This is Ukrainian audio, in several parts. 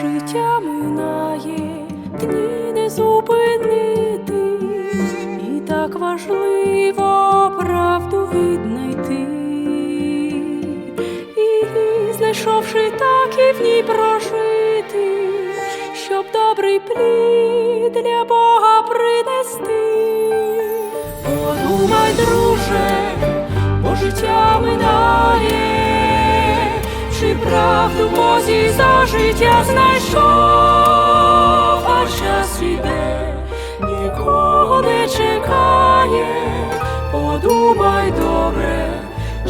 Життя минає, дні не зупинити, і так важливо правду віднайти, і знайшовши так і в ній прожити, щоб добрий плід для Бога принести. Подумай, друже, бо життя минає чи правду в Бозі за життя знайшов, а час іде, нікого не чекає, подумай добре,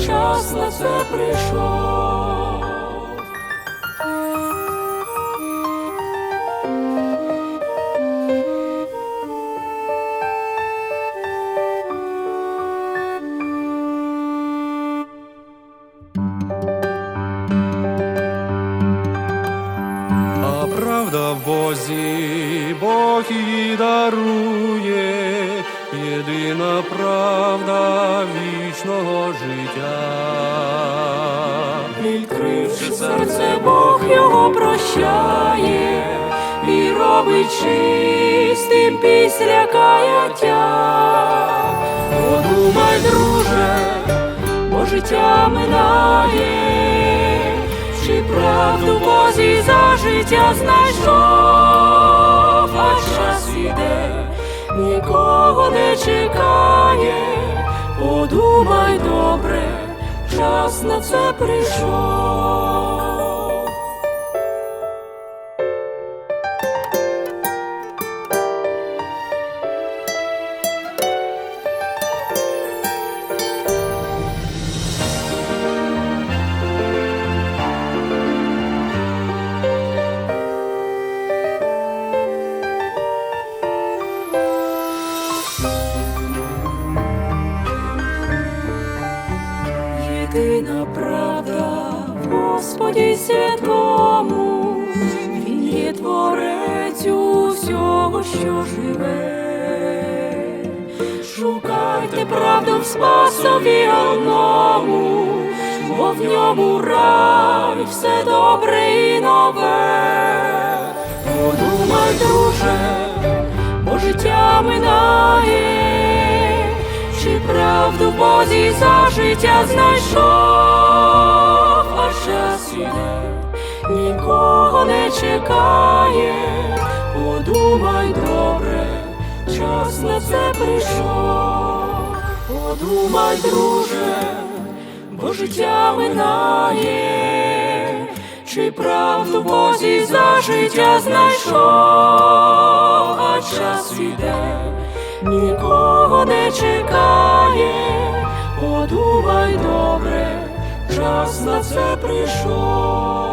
час на це прийшов. Бозі, Бог її дарує, єдина правда вічного життя. Відкривши серце, Бог його прощає і робить чистим після каяття. Подумай, друже, бо життя минає, правду Бозі за життя знайшов, а час іде, нікого не чекає, подумай добре, час на це прийшов. Господі святому, Він є творець усього, що живе. Шукайте правду в спасові одному, бо в ньому рай все добре і нове. Подумай, друже, бо життя минає, чи правду Бозі за життя знайшов, час іде, нікого не чекає, подумай добре, час на це прийшов, подумай, друже, бо життя минає, чи правду Бозі за життя знайшов, а час іде, нікого не чекає, подумай добре, час на це прийшов.